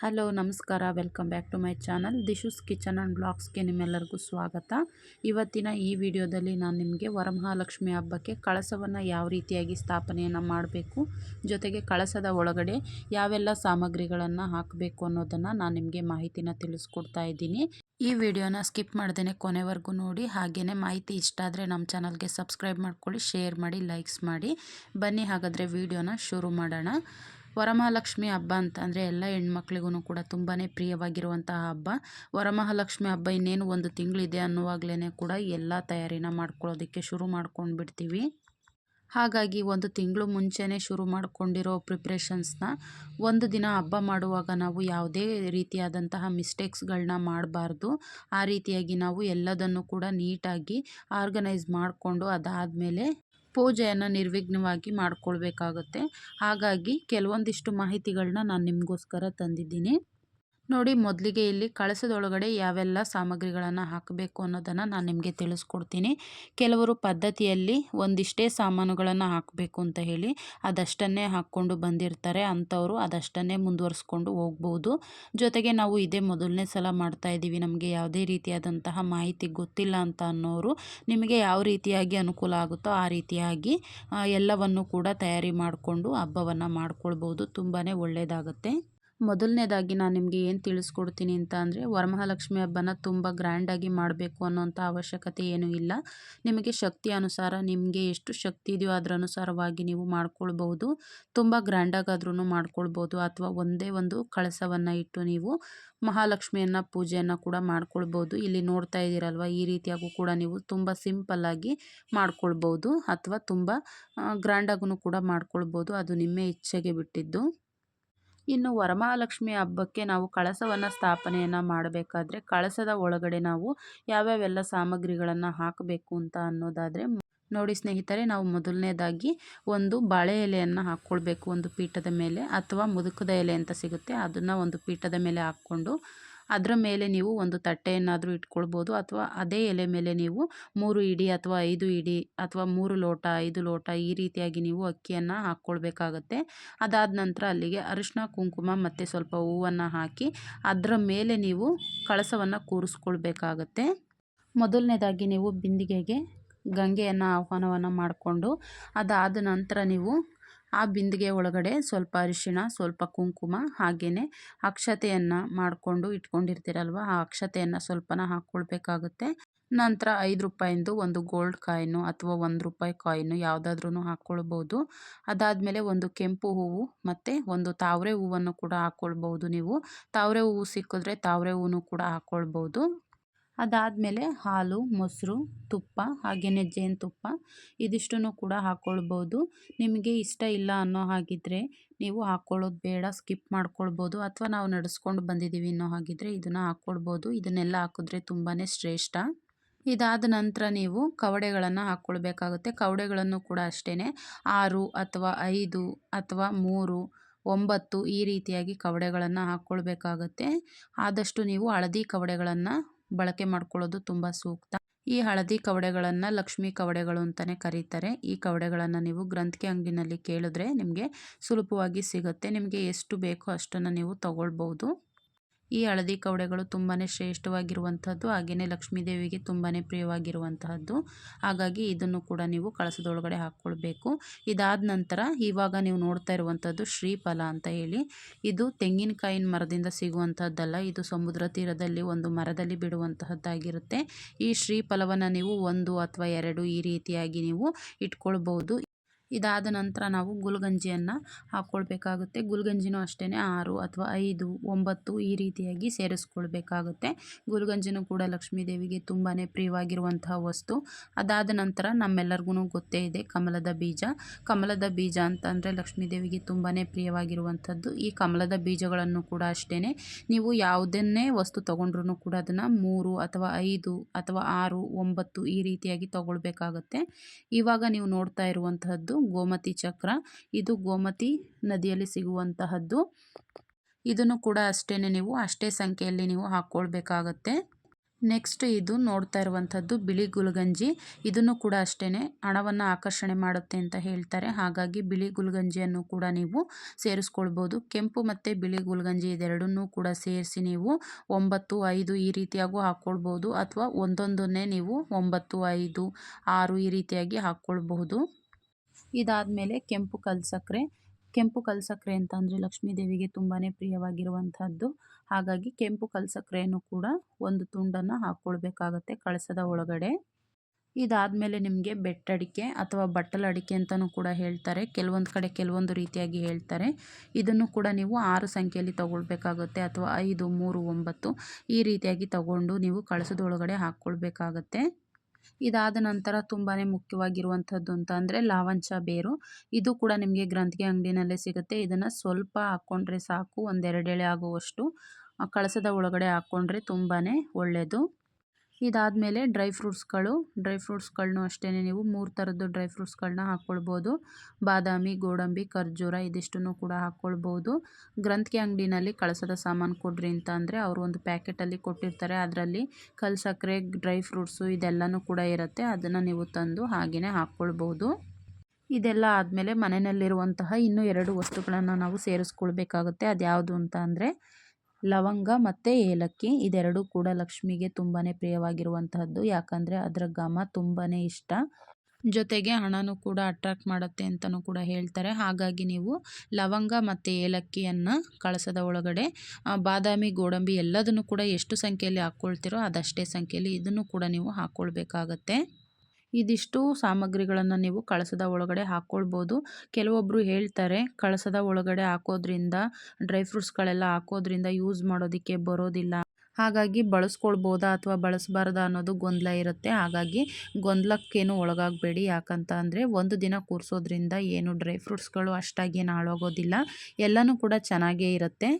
Hello, ನಮಸ್ಕಾರ. Welcome back to my channel. Dishu's kitchen and ಬ್ಲಾಗ್ಸ್ಗೆ ನಿಮ್ಮೆಲ್ಲರಿಗೂ ಸ್ವಾಗತ. ಇವತ್ತಿನ ಈ ವಿಡಿಯೋದಲ್ಲಿ ನಾನು ನಿಮಗೆ ವರಮಹಾಲಕ್ಷ್ಮಿ ಹಬ್ಬಕ್ಕೆ ಕಳಸವನ್ನು ಯಾವ ರೀತಿಯಾಗಿ ಸ್ಥಾಪನೆಯನ್ನು ಮಾಡಬೇಕು, ಜೊತೆಗೆ ಕಳಸದ ಒಳಗಡೆ ಯಾವೆಲ್ಲ ಸಾಮಗ್ರಿಗಳನ್ನು ಹಾಕಬೇಕು ಅನ್ನೋದನ್ನು ನಾನು ನಿಮಗೆ ಮಾಹಿತಿನ ತಿಳಿಸ್ಕೊಡ್ತಾ ಇದ್ದೀನಿ. ಈ ವಿಡಿಯೋನ ಸ್ಕಿಪ್ ಮಾಡ್ದೇ ಕೊನೆವರೆಗೂ ನೋಡಿ. ಹಾಗೆಯೇ ಮಾಹಿತಿ ಇಷ್ಟ ಆದರೆ ನಮ್ಮ ಚಾನಲ್ಗೆ ಸಬ್ಸ್ಕ್ರೈಬ್ ಮಾಡ್ಕೊಳ್ಳಿ, ಶೇರ್ ಮಾಡಿ, ಲೈಕ್ಸ್ ಮಾಡಿ. ಬನ್ನಿ ಹಾಗಾದರೆ ವಿಡಿಯೋನ ಶುರು ಮಾಡೋಣ. ವರಮಹಾಲಕ್ಷ್ಮಿ ಹಬ್ಬ ಅಂತ ಅಂದರೆ ಎಲ್ಲ ಹೆಣ್ಮಕ್ಳಿಗೂ ಕೂಡ ತುಂಬಾ ಪ್ರಿಯವಾಗಿರುವಂತಹ ಹಬ್ಬ. ವರಮಹಾಲಕ್ಷ್ಮಿ ಹಬ್ಬ ಇನ್ನೇನು ಒಂದು ತಿಂಗಳಿದೆ ಅನ್ನುವಾಗಲೇ ಕೂಡ ಎಲ್ಲ ತಯಾರಿನ ಮಾಡ್ಕೊಳ್ಳೋದಕ್ಕೆ ಶುರು ಮಾಡ್ಕೊಂಡು ಬಿಡ್ತೀವಿ ಹಾಗಾಗಿ ಒಂದು ತಿಂಗಳು ಮುಂಚೆನೇ ಶುರು ಮಾಡಿಕೊಂಡಿರೋ ಪ್ರಿಪ್ರೇಷನ್ಸ್ನ ಒಂದು ದಿನ ಹಬ್ಬ ಮಾಡುವಾಗ ನಾವು ಯಾವುದೇ ರೀತಿಯಾದಂತಹ ಮಿಸ್ಟೇಕ್ಸ್ಗಳನ್ನ ಮಾಡಬಾರ್ದು. ಆ ರೀತಿಯಾಗಿ ನಾವು ಎಲ್ಲದನ್ನು ಕೂಡ ನೀಟಾಗಿ ಆರ್ಗನೈಸ್ ಮಾಡಿಕೊಂಡು ಅದಾದಮೇಲೆ ಪೂಜೆಯನ್ನು ನಿರ್ವಿಘ್ನವಾಗಿ ಮಾಡ್ಕೊಳ್ಬೇಕಾಗುತ್ತೆ. ಹಾಗಾಗಿ ಕೆಲವೊಂದಿಷ್ಟು ಮಾಹಿತಿಗಳನ್ನ ನಾನು ನಿಮಗೋಸ್ಕರ ತಂದಿದ್ದೀನಿ. ನೋಡಿ, ಮೊದಲಿಗೆ ಇಲ್ಲಿ ಕಳಸದೊಳಗಡೆ ಯಾವೆಲ್ಲ ಸಾಮಗ್ರಿಗಳನ್ನು ಹಾಕಬೇಕು ಅನ್ನೋದನ್ನು ನಾನು ನಿಮಗೆ ತಿಳಿಸ್ಕೊಡ್ತೀನಿ. ಕೆಲವರು ಪದ್ಧತಿಯಲ್ಲಿ ಒಂದಿಷ್ಟೇ ಸಾಮಾನುಗಳನ್ನು ಹಾಕಬೇಕು ಅಂತ ಹೇಳಿ ಅದಷ್ಟನ್ನೇ ಹಾಕ್ಕೊಂಡು ಬಂದಿರ್ತಾರೆ. ಅಂಥವರು ಅದಷ್ಟನ್ನೇ ಮುಂದುವರಿಸ್ಕೊಂಡು ಹೋಗ್ಬೋದು. ಜೊತೆಗೆ ನಾವು ಇದೇ ಮೊದಲನೇ ಸಲ ಮಾಡ್ತಾ ಇದ್ದೀವಿ. ನಮಗೆ ಯಾವುದೇ ರೀತಿಯಾದಂತಹ ಮಾಹಿತಿ ಗೊತ್ತಿಲ್ಲ ಅಂತ ಅನ್ನೋರು ನಿಮಗೆ ಯಾವ ರೀತಿಯಾಗಿ ಅನುಕೂಲ ಆಗುತ್ತೋ ಆ ರೀತಿಯಾಗಿ ಎಲ್ಲವನ್ನು ಕೂಡ ತಯಾರಿ ಮಾಡಿಕೊಂಡು ಹಬ್ಬವನ್ನು ಮಾಡ್ಕೊಳ್ಬೋದು. ತುಂಬಾ ಒಳ್ಳೆಯದಾಗುತ್ತೆ ಮೊದಲನೇದಾಗಿ ನಾನು ನಿಮಗೆ ಏನು ತಿಳಿಸ್ಕೊಡ್ತೀನಿ ಅಂತ ಅಂದರೆ, ವರಮಹಾಲಕ್ಷ್ಮಿ ಹಬ್ಬನ ತುಂಬ ಗ್ರ್ಯಾಂಡಾಗಿ ಮಾಡಬೇಕು ಅನ್ನೋಂಥ ಅವಶ್ಯಕತೆ ಏನೂ ಇಲ್ಲ. ನಿಮಗೆ ಶಕ್ತಿ ಅನುಸಾರ, ನಿಮಗೆ ಎಷ್ಟು ಶಕ್ತಿ ಇದೆಯೋ ಅದರ ಅನುಸಾರವಾಗಿ ನೀವು ಮಾಡ್ಕೊಳ್ಬೋದು ತುಂಬ ಗ್ರ್ಯಾಂಡಾಗಾದ್ರೂ ಮಾಡ್ಕೊಳ್ಬೋದು ಅಥವಾ ಒಂದೇ ಒಂದು ಕಳಸವನ್ನು ಇಟ್ಟು ನೀವು ಮಹಾಲಕ್ಷ್ಮಿಯನ್ನು ಪೂಜೆಯನ್ನು ಕೂಡ ಮಾಡ್ಕೊಳ್ಬೋದು ಇಲ್ಲಿ ನೋಡ್ತಾ ಇದ್ದೀರಲ್ವ, ಈ ರೀತಿಯಾಗೂ ಕೂಡ ನೀವು ತುಂಬ ಸಿಂಪಲ್ಲಾಗಿ ಮಾಡ್ಕೊಳ್ಬೋದು ಅಥವಾ ತುಂಬ ಗ್ರ್ಯಾಂಡಾಗೂ ಕೂಡ ಮಾಡ್ಕೊಳ್ಬೋದು ಅದು ನಿಮ್ಮ ಇಚ್ಛೆಗೆ ಬಿಟ್ಟಿದ್ದು. ಇನ್ನು ವರಮಹಾಲಕ್ಷ್ಮಿ ಹಬ್ಬಕ್ಕೆ ನಾವು ಕಳಸವನ್ನು ಸ್ಥಾಪನೆಯನ್ನು ಮಾಡಬೇಕಾದ್ರೆ ಕಳಸದ ಒಳಗಡೆ ನಾವು ಯಾವ್ಯಾವೆಲ್ಲ ಸಾಮಗ್ರಿಗಳನ್ನು ಹಾಕಬೇಕು ಅಂತ ಅನ್ನೋದಾದರೆ ನೋಡಿ ಸ್ನೇಹಿತರೆ, ನಾವು ಮೊದಲನೇದಾಗಿ ಒಂದು ಬಾಳೆ ಎಲೆಯನ್ನು ಹಾಕ್ಕೊಳ್ಬೇಕು. ಒಂದು ಪೀಠದ ಮೇಲೆ ಅಥವಾ ಮುದುಕದ ಎಲೆ ಅಂತ ಸಿಗುತ್ತೆ. ಅದನ್ನು ಒಂದು ಪೀಠದ ಮೇಲೆ ಹಾಕ್ಕೊಂಡು ಅದರ ಮೇಲೆ ನೀವು ಒಂದು ತಟ್ಟೆಯನ್ನಾದರೂ ಇಟ್ಕೊಳ್ಬೋದು ಅಥವಾ ಅದೇ ಎಲೆ ಮೇಲೆ ನೀವು ಮೂರು ಇಡಿ ಅಥವಾ ಐದು ಇಡಿ ಅಥವಾ ಮೂರು ಲೋಟ, ಐದು ಲೋಟ ಈ ರೀತಿಯಾಗಿ ನೀವು ಅಕ್ಕಿಯನ್ನು ಹಾಕ್ಕೊಳ್ಬೇಕಾಗತ್ತೆ. ಅದಾದ ನಂತರ ಅಲ್ಲಿಗೆ ಅರಿಶಿನ ಕುಂಕುಮ ಮತ್ತು ಸ್ವಲ್ಪ ಹೂವನ್ನು ಹಾಕಿ ಅದರ ಮೇಲೆ ನೀವು ಕಳಸವನ್ನು ಕೂರಿಸ್ಕೊಳ್ಬೇಕಾಗತ್ತೆ. ಮೊದಲನೇದಾಗಿ ನೀವು ಬಿಂದಿಗೆಗೆ ಗಂಗೆಯನ್ನು ಆಹ್ವಾನವನ್ನು ಮಾಡಿಕೊಂಡು ಅದಾದ ನಂತರ ನೀವು ಆ ಬಿಂದಿಗೆ ಒಳಗಡೆ ಸ್ವಲ್ಪ ಅರಿಶಿಣ, ಸ್ವಲ್ಪ ಕುಂಕುಮ ಹಾಗೆಯೇ ಅಕ್ಷತೆಯನ್ನು ಮಾಡಿಕೊಂಡು ಇಟ್ಕೊಂಡಿರ್ತೀರಲ್ವ, ಆ ಅಕ್ಷತೆಯನ್ನು ಸ್ವಲ್ಪನ ಹಾಕ್ಕೊಳ್ಬೇಕಾಗುತ್ತೆ. ನಂತರ ಐದು ರೂಪಾಯಿಂದು ಒಂದು ಗೋಲ್ಡ್ ಕಾಯಿನು ಅಥವಾ ಒಂದು ರೂಪಾಯಿ ಕಾಯಿನು ಯಾವುದಾದ್ರೂ ಹಾಕ್ಕೊಳ್ಬೋದು. ಅದಾದಮೇಲೆ ಒಂದು ಕೆಂಪು ಹೂವು ಮತ್ತು ಒಂದು ತಾವರೆ ಹೂವನ್ನು ಕೂಡ ಹಾಕ್ಕೊಳ್ಬೋದು ನೀವು. ತಾವರೆ ಹೂವು ಸಿಕ್ಕಿದ್ರೆ ತಾವರೆ ಹೂವು ಕೂಡ ಹಾಕ್ಕೊಳ್ಬೋದು. ಅದಾದಮೇಲೆ ಹಾಲು, ಮೊಸರು, ತುಪ್ಪ ಹಾಗೆಯೇ ಜೇನುತುಪ್ಪ ಇದಿಷ್ಟನ್ನು ಕೂಡ ಹಾಕ್ಕೊಳ್ಬೋದು ನಿಮಗೆ ಇಷ್ಟ ಇಲ್ಲ ಅನ್ನೋ ಹಾಗಿದ್ದರೆ ನೀವು ಹಾಕ್ಕೊಳ್ಳೋದು ಬೇಡ, ಸ್ಕಿಪ್ ಮಾಡ್ಕೊಳ್ಬೋದು ಅಥವಾ ನಾವು ನಡೆಸ್ಕೊಂಡು ಬಂದಿದ್ದೀವಿ ಅನ್ನೋ ಹಾಗಿದ್ದರೆ ಇದನ್ನು ಹಾಕ್ಕೊಳ್ಬೋದು ಇದನ್ನೆಲ್ಲ ಹಾಕಿದ್ರೆ ತುಂಬಾ ಶ್ರೇಷ್ಠ. ಇದಾದ ನಂತರ ನೀವು ಕವಡೆಗಳನ್ನು ಹಾಕ್ಕೊಳ್ಬೇಕಾಗುತ್ತೆ ಕವಡೆಗಳನ್ನು ಕೂಡ ಅಷ್ಟೇ ಆರು ಅಥವಾ ಐದು ಅಥವಾ ಮೂರು, ಒಂಬತ್ತು ಈ ರೀತಿಯಾಗಿ ಕವಡೆಗಳನ್ನು ಹಾಕ್ಕೊಳ್ಬೇಕಾಗತ್ತೆ ಆದಷ್ಟು ನೀವು ಹಳದಿ ಕವಡೆಗಳನ್ನು ಬಳಕೆ ಮಾಡ್ಕೊಳ್ಳೋದು ತುಂಬ ಸೂಕ್ತ. ಈ ಹಳದಿ ಕವಡೆಗಳನ್ನು ಲಕ್ಷ್ಮಿ ಕವಡೆಗಳು ಅಂತಾನೆ ಕರೀತಾರೆ. ಈ ಕವಡೆಗಳನ್ನು ನೀವು ಗ್ರಂಥಿಕೆ ಅಂಗಡಿನಲ್ಲಿ ಕೇಳಿದ್ರೆ ನಿಮಗೆ ಸುಲಭವಾಗಿ ಸಿಗುತ್ತೆ. ನಿಮಗೆ ಎಷ್ಟು ಬೇಕೋ ಅಷ್ಟನ್ನು ನೀವು ತಗೊಳ್ಬೋದು. ಈ ಹಳದಿ ಕವಡೆಗಳು ತುಂಬಾ ಶ್ರೇಷ್ಠವಾಗಿರುವಂಥದ್ದು ಹಾಗೆಯೇ ಲಕ್ಷ್ಮೀ ದೇವಿಗೆ ತುಂಬಾ ಪ್ರಿಯವಾಗಿರುವಂತಹದ್ದು. ಹಾಗಾಗಿ ಇದನ್ನು ಕೂಡ ನೀವು ಕಳಸದೊಳಗಡೆ ಹಾಕ್ಕೊಳ್ಬೇಕು. ಇದಾದ ನಂತರ ಇವಾಗ ನೀವು ನೋಡ್ತಾ ಇರುವಂಥದ್ದು ಶ್ರೀಫಲ ಅಂತ ಹೇಳಿ. ಇದು ತೆಂಗಿನಕಾಯಿನ ಮರದಿಂದ ಸಿಗುವಂಥದ್ದಲ್ಲ ಇದು ಸಮುದ್ರ ತೀರದಲ್ಲಿ ಒಂದು ಮರದಲ್ಲಿ ಬಿಡುವಂತಹದ್ದಾಗಿರುತ್ತೆ. ಈ ಶ್ರೀಫಲವನ್ನು ನೀವು ಒಂದು ಅಥವಾ ಎರಡು ಈ ರೀತಿಯಾಗಿ ನೀವು ಇಟ್ಕೊಳ್ಬೋದು ಇದಾದ ನಂತರ ನಾವು ಗುಲ್ಗಂಜಿಯನ್ನು ಹಾಕ್ಕೊಳ್ಬೇಕಾಗುತ್ತೆ ಗುಲ್ಗಂಜಿನೂ ಅಷ್ಟೇ ಆರು ಅಥವಾ ಐದು, ಒಂಬತ್ತು ಈ ರೀತಿಯಾಗಿ ಸೇರಿಸ್ಕೊಳ್ಬೇಕಾಗುತ್ತೆ. ಗುಲ್ಗಂಜಿನೂ ಕೂಡ ಲಕ್ಷ್ಮೀ ದೇವಿಗೆ ತುಂಬಾ ಪ್ರಿಯವಾಗಿರುವಂತಹ ವಸ್ತು. ಅದಾದ ನಂತರ ನಮ್ಮೆಲ್ಲರಿಗೂ ಗೊತ್ತೇ ಇದೆ ಕಮಲದ ಬೀಜ. ಕಮಲದ ಬೀಜ ಅಂತಂದರೆ ಲಕ್ಷ್ಮೀ ದೇವಿಗೆ ತುಂಬಾ ಪ್ರಿಯವಾಗಿರುವಂಥದ್ದು. ಈ ಕಮಲದ ಬೀಜಗಳನ್ನು ಕೂಡ ಅಷ್ಟೇ ನೀವು ಯಾವುದನ್ನೇ ವಸ್ತು ತೊಗೊಂಡ್ರೂ ಕೂಡ ಅದನ್ನು ಮೂರು ಅಥವಾ ಐದು ಅಥವಾ ಆರು, ಒಂಬತ್ತು ಈ ರೀತಿಯಾಗಿ ತಗೊಳ್ಬೇಕಾಗತ್ತೆ. ಇವಾಗ ನೀವು ನೋಡ್ತಾ ಇರುವಂತಹದ್ದು ಗೋಮತಿ ಚಕ್ರ. ಇದು ಗೋಮತಿ ನದಿಯಲ್ಲಿ ಸಿಗುವಂತಹದ್ದು. ಇದನ್ನು ಕೂಡ ಅಷ್ಟೇ ನೀವು, ಅಷ್ಟೇ ಸಂಖ್ಯೆಯಲ್ಲಿ ನೀವು ಹಾಕ್ಕೊಳ್ಬೇಕಾಗತ್ತೆ ನೆಕ್ಸ್ಟ್ ಇದು ನೋಡ್ತಾ ಇರುವಂಥದ್ದು ಬಿಳಿ ಗುಲ್ಗಂಜಿ. ಇದನ್ನು ಕೂಡ ಅಷ್ಟೇ ಹಣವನ್ನು ಆಕರ್ಷಣೆ ಮಾಡುತ್ತೆ ಅಂತ ಹೇಳ್ತಾರೆ. ಹಾಗಾಗಿ ಬಿಳಿ ಗುಲ್ಗಂಜಿಯನ್ನು ಕೂಡ ನೀವು ಸೇರಿಸ್ಕೊಳ್ಬೋದು. ಕೆಂಪು ಮತ್ತು ಬಿಳಿ ಗುಲ್ಗಂಜಿ ಇದೆರಡನ್ನೂ ಕೂಡ ಸೇರಿಸಿ ನೀವು ಒಂಬತ್ತು, ಐದು ಈ ರೀತಿಯಾಗೂ ಹಾಕ್ಕೊಳ್ಬೋದು ಅಥವಾ ಒಂದೊಂದನ್ನೇ ನೀವು ಒಂಬತ್ತು, ಐದು, ಆರು ಈ ರೀತಿಯಾಗಿ ಹಾಕ್ಕೊಳ್ಬಹುದು ಇದಾದಮೇಲೆ ಕೆಂಪು ಕಲ್ಸಕ್ಕರೆ ಕೆಂಪು ಕಲ್ಸಕ್ಕರೆ ಅಂತ ಅಂದರೆ ಲಕ್ಷ್ಮೀ ದೇವಿಗೆ ತುಂಬಾ ಪ್ರಿಯವಾಗಿರುವಂಥದ್ದು. ಹಾಗಾಗಿ ಕೆಂಪು ಕಲ್ಸಕ್ಕರೆಯನ್ನು ಕೂಡ ಒಂದು ತುಂಡನ್ನು ಹಾಕ್ಕೊಳ್ಬೇಕಾಗತ್ತೆ ಕಳಸದ ಒಳಗಡೆ. ಇದಾದಮೇಲೆ ನಿಮಗೆ ಬೆಟ್ಟಡಿಕೆ ಅಥವಾ ಬಟ್ಟಲ ಅಡಿಕೆ ಅಂತಲೂ ಕೂಡ ಹೇಳ್ತಾರೆ. ಕೆಲವೊಂದು ಕಡೆ ಕೆಲವೊಂದು ರೀತಿಯಾಗಿ ಹೇಳ್ತಾರೆ. ಇದನ್ನು ಕೂಡ ನೀವು ಆರು ಸಂಖ್ಯೆಯಲ್ಲಿ ತಗೊಳ್ಬೇಕಾಗುತ್ತೆ ಅಥವಾ ಐದು, ಮೂರು, ಒಂಬತ್ತು ಈ ರೀತಿಯಾಗಿ ತಗೊಂಡು ನೀವು ಕಳಸದೊಳಗಡೆ ಹಾಕ್ಕೊಳ್ಬೇಕಾಗತ್ತೆ. ಇದಾದ ನಂತರ ತುಂಬಾ ಮುಖ್ಯವಾಗಿರುವಂಥದ್ದು ಅಂತ ಅಂದರೆ ಲಾವಂಚ ಬೇರು. ಇದು ಕೂಡ ನಿಮಗೆ ಗ್ರಂಥಿಗೆ ಅಂಗಡಿನಲ್ಲೇ ಸಿಗುತ್ತೆ. ಇದನ್ನು ಸ್ವಲ್ಪ ಹಾಕ್ಕೊಂಡ್ರೆ ಸಾಕು ಒಂದೆರಡು ಎಳೆ ಆಗುವಷ್ಟು ಕಳಸದ ಒಳಗಡೆ ಹಾಕ್ಕೊಂಡ್ರೆ ತುಂಬಾ ಒಳ್ಳೆಯದು ಇದಾದಮೇಲೆ ಡ್ರೈ ಫ್ರೂಟ್ಸ್ಗಳು, ಡ್ರೈ ಫ್ರೂಟ್ಸ್ಗಳನ್ನೂ ಅಷ್ಟೇ ನೀವು ಮೂರು ಥರದ್ದು ಡ್ರೈ ಫ್ರೂಟ್ಸ್ಗಳನ್ನ ಹಾಕ್ಕೊಳ್ಬೋದು. ಬಾದಾಮಿ, ಗೋಡಂಬಿ, ಖರ್ಜೂರ ಇದಿಷ್ಟನ್ನು ಕೂಡ ಹಾಕ್ಕೊಳ್ಬೋದು. ಗ್ರಂಥಿಗೆ ಅಂಗಡಿನಲ್ಲಿ ಕಳಸದ ಸಾಮಾನು ಕೊಡ್ರಿ ಅಂತ ಅಂದರೆ ಅವರು ಒಂದು ಪ್ಯಾಕೆಟಲ್ಲಿ ಕೊಟ್ಟಿರ್ತಾರೆ. ಅದರಲ್ಲಿ ಕಲ್ ಸಕ್ಕರೆ, ಡ್ರೈ ಫ್ರೂಟ್ಸು ಇದೆಲ್ಲನೂ ಕೂಡ ಇರುತ್ತೆ. ಅದನ್ನು ನೀವು ತಂದು ಹಾಗೆಯೇ ಹಾಕ್ಕೊಳ್ಬೋದು. ಇದೆಲ್ಲ ಆದಮೇಲೆ ಮನೆಯಲ್ಲಿರುವಂತಹ ಇನ್ನೂ ಎರಡು ವಸ್ತುಗಳನ್ನು ನಾವು ಸೇರಿಸ್ಕೊಳ್ಬೇಕಾಗುತ್ತೆ. ಅದು ಯಾವುದು ಅಂತ ಅಂದರೆ ಲವಂಗ ಮತ್ತು ಏಲಕ್ಕಿ ಇದೆರಡೂ ಕೂಡ ಲಕ್ಷ್ಮಿಗೆ ತುಂಬಾ ಪ್ರಿಯವಾಗಿರುವಂತಹದ್ದು. ಯಾಕಂದರೆ ಅದರ ಘಮ ತುಂಬಾ ಇಷ್ಟ. ಜೊತೆಗೆ ಹಣನೂ ಕೂಡ ಅಟ್ರಾಕ್ಟ್ ಮಾಡುತ್ತೆ ಅಂತಲೂ ಕೂಡ ಹೇಳ್ತಾರೆ. ಹಾಗಾಗಿ ನೀವು ಲವಂಗ ಮತ್ತು ಏಲಕ್ಕಿಯನ್ನು ಕಳಸದ ಒಳಗಡೆ ಬಾದಾಮಿ, ಗೋಡಂಬಿ ಎಲ್ಲದನ್ನು ಕೂಡ ಎಷ್ಟು ಸಂಖ್ಯೆಯಲ್ಲಿ ಹಾಕ್ಕೊಳ್ತೀರೋ ಅದಷ್ಟೇ ಸಂಖ್ಯೆಯಲ್ಲಿ ಇದನ್ನು ಕೂಡ ನೀವು ಹಾಕ್ಕೊಳ್ಬೇಕಾಗತ್ತೆ. ಇದಿಷ್ಟು ಸಾಮಗ್ರಿಗಳನ್ನು ನೀವು ಕಳಸದ ಒಳಗಡೆ ಹಾಕ್ಕೊಳ್ಬೋದು ಕೆಲವೊಬ್ಬರು ಹೇಳ್ತಾರೆ, ಕಳಸದ ಒಳಗಡೆ ಹಾಕೋದ್ರಿಂದ, ಡ್ರೈ ಫ್ರೂಟ್ಸ್ಗಳೆಲ್ಲ ಹಾಕೋದ್ರಿಂದ ಯೂಸ್ ಮಾಡೋದಕ್ಕೆ ಬರೋದಿಲ್ಲ. ಹಾಗಾಗಿ ಬಳಸ್ಕೊಳ್ಬೋದಾ ಅಥವಾ ಬಳಸಬಾರ್ದಾ ಅನ್ನೋದು ಗೊಂದಲ ಇರುತ್ತೆ. ಹಾಗಾಗಿ ಗೊಂದಲಕ್ಕೇನು ಒಳಗಾಗಬೇಡಿ. ಯಾಕಂತ ಅಂದರೆ ಒಂದು ದಿನ ಕೂರಿಸೋದ್ರಿಂದ ಏನು ಡ್ರೈ ಫ್ರೂಟ್ಸ್ಗಳು ಅಷ್ಟಾಗೇನು ಹಾಳಾಗೋದಿಲ್ಲ. ಎಲ್ಲನೂ ಕೂಡ ಚೆನ್ನಾಗೇ ಇರುತ್ತೆ.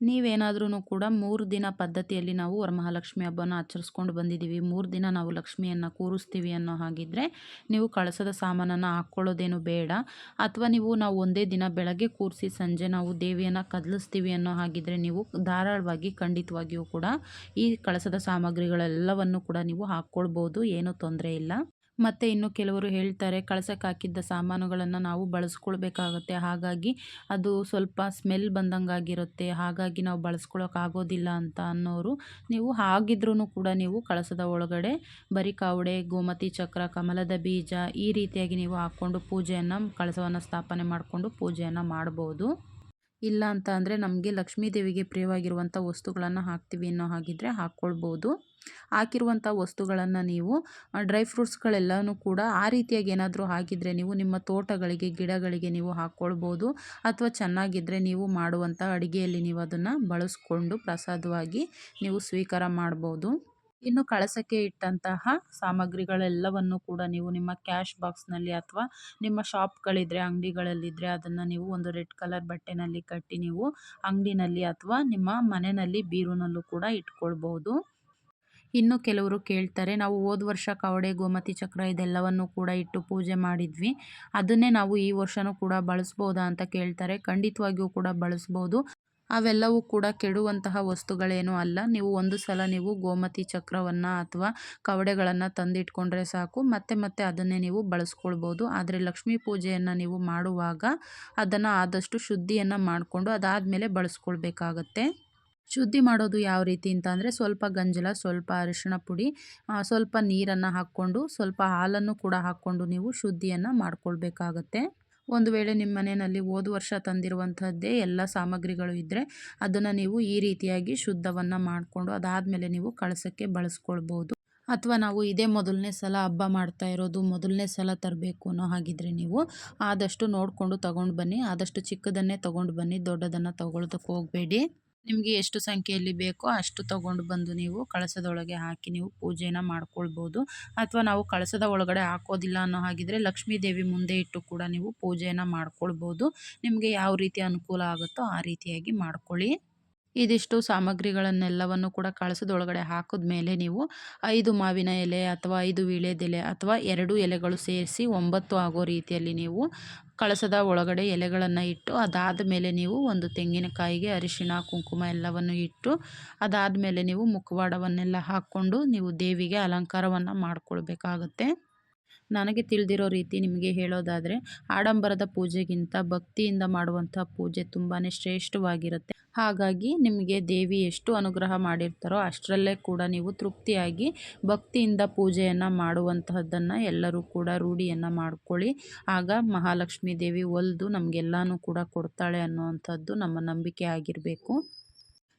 ನೀವೇನಾದ್ರೂ ಕೂಡ ಮೂರು ದಿನ ಪದ್ಧತಿಯಲ್ಲಿ ನಾವು ವರಮಹಾಲಕ್ಷ್ಮಿ ಹಬ್ಬನ ಆಚರಿಸ್ಕೊಂಡು ಬಂದಿದ್ದೀವಿ. ಮೂರು ದಿನ ನಾವು ಲಕ್ಷ್ಮಿಯನ್ನು ಕೂರಿಸ್ತೀವಿ ಅನ್ನೋ ಹಾಗಿದ್ರೆ ನೀವು ಕಳಸದ ಸಾಮಾನನ್ನು ಹಾಕ್ಕೊಳ್ಳೋದೇನು ಬೇಡ. ಅಥವಾ ನೀವು ನಾವು ಒಂದೇ ದಿನ ಬೆಳಗ್ಗೆ ಕೂರಿಸಿ ಸಂಜೆ ನಾವು ದೇವಿಯನ್ನು ಕದಲಿಸ್ತೀವಿ ಅನ್ನೋ ಹಾಗಿದ್ರೆ ನೀವು ಧಾರಾಳವಾಗಿ ಖಂಡಿತವಾಗಿಯೂ ಕೂಡ ಈ ಕಳಸದ ಸಾಮಗ್ರಿಗಳೆಲ್ಲವನ್ನು ಕೂಡ ನೀವು ಹಾಕ್ಕೊಳ್ಬೋದು. ಏನೂ ತೊಂದರೆ ಇಲ್ಲ. ಮತ್ತು ಇನ್ನು ಕೆಲವರು ಹೇಳ್ತಾರೆ, ಕಳಸಕ್ಕೆ ಹಾಕಿದ್ದ ಸಾಮಾನುಗಳನ್ನು ನಾವು ಬಳಸ್ಕೊಳ್ಬೇಕಾಗತ್ತೆ. ಹಾಗಾಗಿ ಅದು ಸ್ವಲ್ಪ ಸ್ಮೆಲ್ ಬಂದಂಗಾಗಿರುತ್ತೆ. ಹಾಗಾಗಿ ನಾವು ಬಳಸ್ಕೊಳಕ್ಕಾಗೋದಿಲ್ಲ ಅಂತ ಅನ್ನೋರು, ನೀವು ಹಾಗಿದ್ರೂ ಕೂಡ ನೀವು ಕಳಸದ ಒಳಗಡೆ ಬರೀ ಕಾವಡೆ, ಗೋಮತಿ ಚಕ್ರ, ಕಮಲದ ಬೀಜ ಈ ರೀತಿಯಾಗಿ ನೀವು ಹಾಕ್ಕೊಂಡು ಪೂಜೆಯನ್ನು, ಕಳಸವನ್ನು ಸ್ಥಾಪನೆ ಮಾಡಿಕೊಂಡು ಪೂಜೆಯನ್ನು ಮಾಡ್ಬೋದು. ಇಲ್ಲ ಅಂತ ಅಂದರೆ ನಮಗೆ ಲಕ್ಷ್ಮೀ ದೇವಿಗೆ ಪ್ರಿಯವಾಗಿರುವಂಥ ವಸ್ತುಗಳನ್ನು ಹಾಕ್ತೀವಿ ಅನ್ನೋ ಹಾಗಿದ್ರೆ ಹಾಕ್ಕೊಳ್ಬೋದು. ಹಾಕಿರುವಂಥ ವಸ್ತುಗಳನ್ನು ನೀವು ಡ್ರೈ ಫ್ರೂಟ್ಸ್ಗಳೆಲ್ಲನೂ ಕೂಡ ಆ ರೀತಿಯಾಗಿ ಏನಾದರೂ ಹಾಕಿದರೆ ನೀವು ನಿಮ್ಮ ತೋಟಗಳಿಗೆ, ಗಿಡಗಳಿಗೆ ನೀವು ಹಾಕ್ಕೊಳ್ಬೋದು. ಅಥವಾ ಚೆನ್ನಾಗಿದ್ದರೆ ನೀವು ಮಾಡುವಂಥ ಅಡುಗೆಯಲ್ಲಿ ನೀವು ಅದನ್ನು ಬಳಸ್ಕೊಂಡು ಪ್ರಸಾದವಾಗಿ ನೀವು ಸ್ವೀಕಾರ ಮಾಡ್ಬೋದು. ಇನ್ನು ಕಳಸಕ್ಕೆ ಇಟ್ಟಂತಹ ಸಾಮಗ್ರಿಗಳೆಲ್ಲವನ್ನು ಕೂಡ ನೀವು ನಿಮ್ಮ ಕ್ಯಾಶ್ ಬಾಕ್ಸ್ನಲ್ಲಿ ಅಥವಾ ನಿಮ್ಮ ಶಾಪ್ಗಳಿದ್ರೆ ಅಂಗಡಿಗಳಲ್ಲಿದ್ದರೆ ಅದನ್ನು ನೀವು ಒಂದು ರೆಡ್ ಕಲರ್ ಬಟ್ಟೆನಲ್ಲಿ ಕಟ್ಟಿ ನೀವು ಅಂಗಡಿನಲ್ಲಿ ಅಥವಾ ನಿಮ್ಮ ಮನೆಯಲ್ಲಿ ಬೀರುನಲ್ಲೂ ಕೂಡ ಇಟ್ಕೊಳ್ಬೋದು. ಇನ್ನು ಕೆಲವರು ಕೇಳ್ತಾರೆ, ನಾವು ಹೋದ ವರ್ಷ ಕವಡೆ, ಗೋಮತಿ ಚಕ್ರ ಇದೆಲ್ಲವನ್ನು ಕೂಡ ಇಟ್ಟು ಪೂಜೆ ಮಾಡಿದ್ವಿ. ಅದನ್ನೇ ನಾವು ಈ ವರ್ಷವೂ ಕೂಡ ಬಳಸ್ಬೋದಾ ಅಂತ ಕೇಳ್ತಾರೆ. ಖಂಡಿತವಾಗಿಯೂ ಕೂಡ ಬಳಸ್ಬೋದು. ಅವೆಲ್ಲವೂ ಕೂಡ ಕೆಡುವಂತಹ ವಸ್ತುಗಳೇನೂ ಅಲ್ಲ. ನೀವು ಒಂದು ಸಲ ನೀವು ಗೋಮತಿ ಚಕ್ರವನ್ನು ಅಥವಾ ಕವಡೆಗಳನ್ನು ತಂದಿಟ್ಕೊಂಡ್ರೆ ಸಾಕು. ಮತ್ತೆ ಮತ್ತೆ ಅದನ್ನೇ ನೀವು ಬಳಸ್ಕೊಳ್ಬೋದು. ಆದರೆ ಲಕ್ಷ್ಮೀ ಪೂಜೆಯನ್ನು ನೀವು ಮಾಡುವಾಗ ಅದನ್ನು ಆದಷ್ಟು ಶುದ್ಧಿಯನ್ನು ಮಾಡಿಕೊಂಡು ಅದಾದಮೇಲೆ ಬಳಸ್ಕೊಳ್ಬೇಕಾಗತ್ತೆ. ಶುದ್ಧಿ ಮಾಡೋದು ಯಾವ ರೀತಿ ಅಂತ ಅಂದರೆ ಸ್ವಲ್ಪ ಗಂಜಲ, ಸ್ವಲ್ಪ ಅರಿಶಿಣ ಪುಡಿ ಸ್ವಲ್ಪ ನೀರನ್ನು ಹಾಕ್ಕೊಂಡು, ಸ್ವಲ್ಪ ಹಾಲನ್ನು ಕೂಡ ಹಾಕ್ಕೊಂಡು ನೀವು ಶುದ್ಧಿಯನ್ನು ಮಾಡ್ಕೊಳ್ಬೇಕಾಗತ್ತೆ. ಒಂದು ವೇಳೆ ನಿಮ್ಮ ಮನೆಯಲ್ಲಿ ಹೋದ ವರ್ಷ ತಂದಿರುವಂಥದ್ದೇ ಎಲ್ಲ ಸಾಮಗ್ರಿಗಳು ಇದ್ದರೆ ಅದನ್ನು ನೀವು ಈ ರೀತಿಯಾಗಿ ಶುದ್ಧವನ್ನು ಮಾಡಿಕೊಂಡು ಅದಾದಮೇಲೆ ನೀವು ಕಳಸಕ್ಕೆ ಬಳಸ್ಕೊಳ್ಬೋದು. ಅಥವಾ ನಾವು ಇದೇ ಮೊದಲನೇ ಸಲ ಹಬ್ಬ ಮಾಡ್ತಾ ಇರೋದು, ಮೊದಲನೇ ಸಲ ತರಬೇಕು ಅನ್ನೋ ಹಾಗಿದ್ರೆ ನೀವು ಆದಷ್ಟು ನೋಡಿಕೊಂಡು ತಗೊಂಡು ಬನ್ನಿ, ಆದಷ್ಟು ಚಿಕ್ಕದನ್ನೇ ತೊಗೊಂಡು ಬನ್ನಿ, ದೊಡ್ಡದನ್ನು ತಗೊಳ್ಳೋದಕ್ಕೆ ಹೋಗಬೇಡಿ. ನಿಮಗೆ ಎಷ್ಟು ಸಂಖ್ಯೆಯಲ್ಲಿ ಬೇಕೋ ಅಷ್ಟು ತಗೊಂಡು ಬಂದು ನೀವು ಕಳಸದೊಳಗೆ ಹಾಕಿ ನೀವು ಪೂಜೆನ ಮಾಡ್ಕೊಳ್ಬೋದು. ಅಥವಾ ನಾವು ಕಳಸದ ಒಳಗಡೆ ಹಾಕೋದಿಲ್ಲ ಅನ್ನೋ ಹಾಗಿದ್ರೆ ಲಕ್ಷ್ಮೀ ದೇವಿ ಮುಂದೆ ಇಟ್ಟು ಕೂಡ ನೀವು ಪೂಜೆಯನ್ನು ಮಾಡ್ಕೊಳ್ಬೋದು. ನಿಮಗೆ ಯಾವ ರೀತಿ ಅನುಕೂಲ ಆಗುತ್ತೋ ಆ ರೀತಿಯಾಗಿ ಮಾಡ್ಕೊಳ್ಳಿ. ಇದಿಷ್ಟು ಸಾಮಗ್ರಿಗಳನ್ನೆಲ್ಲವನ್ನು ಕೂಡ ಕಳಸದೊಳಗಡೆ ಹಾಕಿದ ಮೇಲೆ ನೀವು ಐದು ಮಾವಿನ ಎಲೆ ಅಥವಾ ಐದು ವೀಳ್ಯದೆಲೆ ಅಥವಾ ಎರಡು ಎಲೆಗಳು ಸೇರಿಸಿ ಒಂಬತ್ತು ಆಗೋ ರೀತಿಯಲ್ಲಿ ನೀವು ಕಳಸದ ಒಳಗಡೆ ಎಲೆಗಳನ್ನು ಇಟ್ಟು ಅದಾದ ಮೇಲೆ ನೀವು ಒಂದು ತೆಂಗಿನಕಾಯಿಗೆ ಅರಿಶಿಣ, ಕುಂಕುಮ ಎಲ್ಲವನ್ನು ಇಟ್ಟು ಅದಾದ ಮೇಲೆ ನೀವು ಮುಖವಾಡವನ್ನೆಲ್ಲ ಹಾಕ್ಕೊಂಡು ನೀವು ದೇವಿಗೆ ಅಲಂಕಾರವನ್ನು ಮಾಡಿಕೊಳ್ಬೇಕಾಗತ್ತೆ. ನನಗೆ ತಿಳಿದಿರೋ ರೀತಿ ನಿಮಗೆ ಹೇಳೋದಾದರೆ, ಆಡಂಬರದ ಪೂಜೆಗಿಂತ ಭಕ್ತಿಯಿಂದ ಮಾಡುವಂಥ ಪೂಜೆ ತುಂಬಾ ಶ್ರೇಷ್ಠವಾಗಿರುತ್ತೆ. ಹಾಗಾಗಿ ನಿಮಗೆ ದೇವಿ ಎಷ್ಟು ಅನುಗ್ರಹ ಮಾಡಿರ್ತಾರೋ ಅಷ್ಟರಲ್ಲೇ ಕೂಡ ನೀವು ತೃಪ್ತಿಯಾಗಿ ಭಕ್ತಿಯಿಂದ ಪೂಜೆಯನ್ನು ಮಾಡುವಂತಹದ್ದನ್ನು ಎಲ್ಲರೂ ಕೂಡ ರೂಢಿಯನ್ನು ಮಾಡ್ಕೊಳ್ಳಿ. ಆಗ ಮಹಾಲಕ್ಷ್ಮೀ ದೇವಿ ಒಲಿದು ನಮಗೆಲ್ಲನೂ ಕೂಡ ಕೊಡ್ತಾಳೆ ಅನ್ನುವಂಥದ್ದು ನಮ್ಮ ನಂಬಿಕೆ ಆಗಿರಬೇಕು.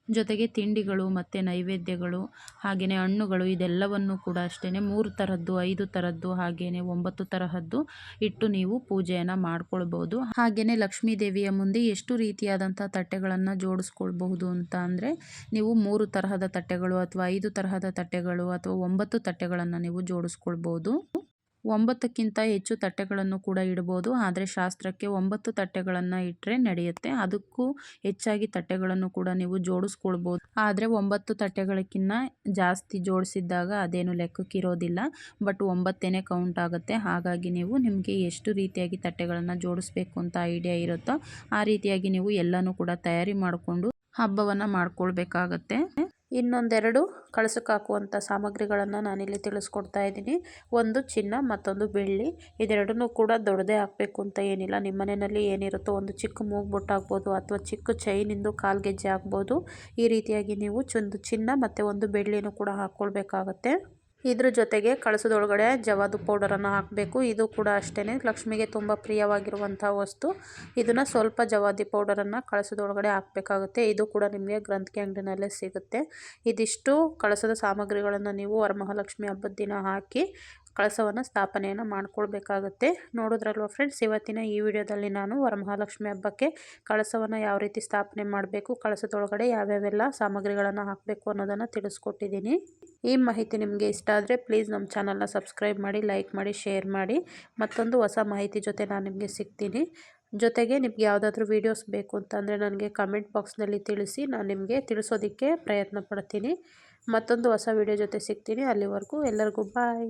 ಜೊತೆಗೆ ತಿಂಡಿಗಳು ಮತ್ತು ನೈವೇದ್ಯಗಳು ಹಾಗೆಯೇ ಹಣ್ಣುಗಳು ಇದೆಲ್ಲವನ್ನು ಕೂಡ ಅಷ್ಟೇ ಮೂರು ಥರದ್ದು ಐದು ಥರದ್ದು ಹಾಗೆಯೇ ಒಂಬತ್ತು ತರಹದ್ದು ಇಟ್ಟು ನೀವು ಪೂಜೆಯನ್ನು ಮಾಡ್ಕೊಳ್ಬೋದು. ಹಾಗೆಯೇ ಲಕ್ಷ್ಮೀ ದೇವಿಯ ಮುಂದೆ ಎಷ್ಟು ರೀತಿಯಾದಂಥ ತಟ್ಟೆಗಳನ್ನು ಜೋಡಿಸ್ಕೊಳ್ಬಹುದು ಅಂತ ಅಂದರೆ ನೀವು ಮೂರು ತರಹದ ತಟ್ಟೆಗಳು ಅಥವಾ ಐದು ತರಹದ ತಟ್ಟೆಗಳು ಅಥವಾ ಒಂಬತ್ತು ತಟ್ಟೆಗಳನ್ನು ನೀವು ಜೋಡಿಸ್ಕೊಳ್ಬೋದು. ಒಂಬತ್ತಕ್ಕಿಂತ ಹೆಚ್ಚು ತಟ್ಟೆಗಳನ್ನು ಕೂಡ ಇಡ್ಬೋದು. ಆದರೆ ಶಾಸ್ತ್ರಕ್ಕೆ ಒಂಬತ್ತು ತಟ್ಟೆಗಳನ್ನು ಇಟ್ಟರೆ ನಡೆಯುತ್ತೆ. ಅದಕ್ಕೂ ಹೆಚ್ಚಾಗಿ ತಟ್ಟೆಗಳನ್ನು ಕೂಡ ನೀವು ಜೋಡಿಸ್ಕೊಳ್ಬೋದು. ಆದರೆ ಒಂಬತ್ತು ತಟ್ಟೆಗಳಕ್ಕಿಂತ ಜಾಸ್ತಿ ಜೋಡಿಸಿದ್ದಾಗ ಅದೇನು ಲೆಕ್ಕಕ್ಕಿರೋದಿಲ್ಲ. ಬಟ್ ಒಂಬತ್ತೇನೆ ಕೌಂಟ್ ಆಗುತ್ತೆ. ಹಾಗಾಗಿ ನೀವು ನಿಮಗೆ ಎಷ್ಟು ರೀತಿಯಾಗಿ ತಟ್ಟೆಗಳನ್ನು ಜೋಡಿಸ್ಬೇಕು ಅಂತ ಐಡಿಯಾ ಇರುತ್ತೋ ಆ ರೀತಿಯಾಗಿ ನೀವು ಎಲ್ಲನೂ ಕೂಡ ತಯಾರಿ ಮಾಡಿಕೊಂಡು ಹಬ್ಬವನ್ನು ಮಾಡ್ಕೊಳ್ಬೇಕಾಗತ್ತೆ. ಇನ್ನೊಂದೆರಡು ಕಳಸಕ್ಕೆ ಹಾಕುವಂಥ ಸಾಮಗ್ರಿಗಳನ್ನು ನಾನಿಲ್ಲಿ ತಿಳಿಸ್ಕೊಡ್ತಾ ಇದ್ದೀನಿ. ಒಂದು ಚಿನ್ನ, ಮತ್ತೊಂದು ಬೆಳ್ಳಿ. ಇದೆರಡೂ ಕೂಡ ದೊಡ್ಡದೇ ಹಾಕಬೇಕು ಅಂತ ಏನಿಲ್ಲ. ನಿಮ್ಮ ಮನೆಯಲ್ಲಿ ಏನಿರುತ್ತೋ ಒಂದು ಚಿಕ್ಕ ಮೂಗ್ಬುಟ್ಟು ಆಗ್ಬೋದು ಅಥವಾ ಚಿಕ್ಕ ಚೈನಿಂದು ಕಾಲ್ಗೆಜ್ಜೆ ಆಗ್ಬೋದು ಈ ರೀತಿಯಾಗಿ ನೀವು ಚೊಂದು ಚಿನ್ನ ಮತ್ತು ಒಂದು ಬೆಳ್ಳಿನೂ ಕೂಡ ಹಾಕ್ಕೊಳ್ಬೇಕಾಗತ್ತೆ. ಇದ್ರ ಜೊತೆಗೆ ಕಳಸದೊಳಗಡೆ ಜವಾದು ಪೌಡರನ್ನು ಹಾಕಬೇಕು. ಇದು ಕೂಡ ಅಷ್ಟೇ ಲಕ್ಷ್ಮಿಗೆ ತುಂಬ ಪ್ರಿಯವಾಗಿರುವಂಥ ವಸ್ತು. ಇದನ್ನು ಸ್ವಲ್ಪ ಜವಾದಿ ಪೌಡರನ್ನು ಕಳಸದೊಳಗಡೆ ಹಾಕಬೇಕಾಗುತ್ತೆ. ಇದು ಕೂಡ ನಿಮಗೆ ಗ್ರಂಥಿಗೆ ಅಂಗಡಿನಲ್ಲೇ ಸಿಗುತ್ತೆ. ಇದಿಷ್ಟು ಕಳಸದ ಸಾಮಗ್ರಿಗಳನ್ನು ನೀವು ವರಮಹಾಲಕ್ಷ್ಮಿ ಹಬ್ಬದ ದಿನ ಹಾಕಿ ಕಳಸವನ್ನು ಸ್ಥಾಪನೆಯನ್ನು ಮಾಡ್ಕೊಳ್ಬೇಕಾಗುತ್ತೆ. ನೋಡಿದ್ರಲ್ವ ಫ್ರೆಂಡ್ಸ್ ಇವತ್ತಿನ ಈ ವಿಡಿಯೋದಲ್ಲಿ ನಾನು ವರಮಹಾಲಕ್ಷ್ಮಿ ಹಬ್ಬಕ್ಕೆ ಕಳಸವನ್ನು ಯಾವ ರೀತಿ ಸ್ಥಾಪನೆ ಮಾಡಬೇಕು, ಕಳಸದೊಳಗಡೆ ಯಾವ್ಯಾವೆಲ್ಲ ಸಾಮಗ್ರಿಗಳನ್ನು ಹಾಕಬೇಕು ಅನ್ನೋದನ್ನು ತಿಳಿಸ್ಕೊಟ್ಟಿದ್ದೀನಿ. ಈ ಮಾಹಿತಿ ನಿಮಗೆ ಇಷ್ಟ ಆದರೆ ಪ್ಲೀಸ್ ನಮ್ಮ ಚಾನಲ್ನ ಸಬ್ಸ್ಕ್ರೈಬ್ ಮಾಡಿ ಲೈಕ್ ಮಾಡಿ ಶೇರ್ ಮಾಡಿ. ಮತ್ತೊಂದು ಹೊಸ ಮಾಹಿತಿ ಜೊತೆ ನಾನು ನಿಮಗೆ ಸಿಗ್ತೀನಿ. ಜೊತೆಗೆ ನಿಮ್ಗೆ ಯಾವುದಾದ್ರೂ ವೀಡಿಯೋಸ್ ಬೇಕು ಅಂತಂದರೆ ನನಗೆ ಕಮೆಂಟ್ ಬಾಕ್ಸ್ನಲ್ಲಿ ತಿಳಿಸಿ, ನಾನು ನಿಮಗೆ ತಿಳಿಸೋದಕ್ಕೆ ಪ್ರಯತ್ನ ಪಡ್ತೀನಿ. ಮತ್ತೊಂದು ಹೊಸ ವೀಡಿಯೋ ಜೊತೆ ಸಿಗ್ತೀನಿ ಅಲ್ಲಿವರೆಗೂ. ಎಲ್ಲರಿಗೂ ಬಾಯ್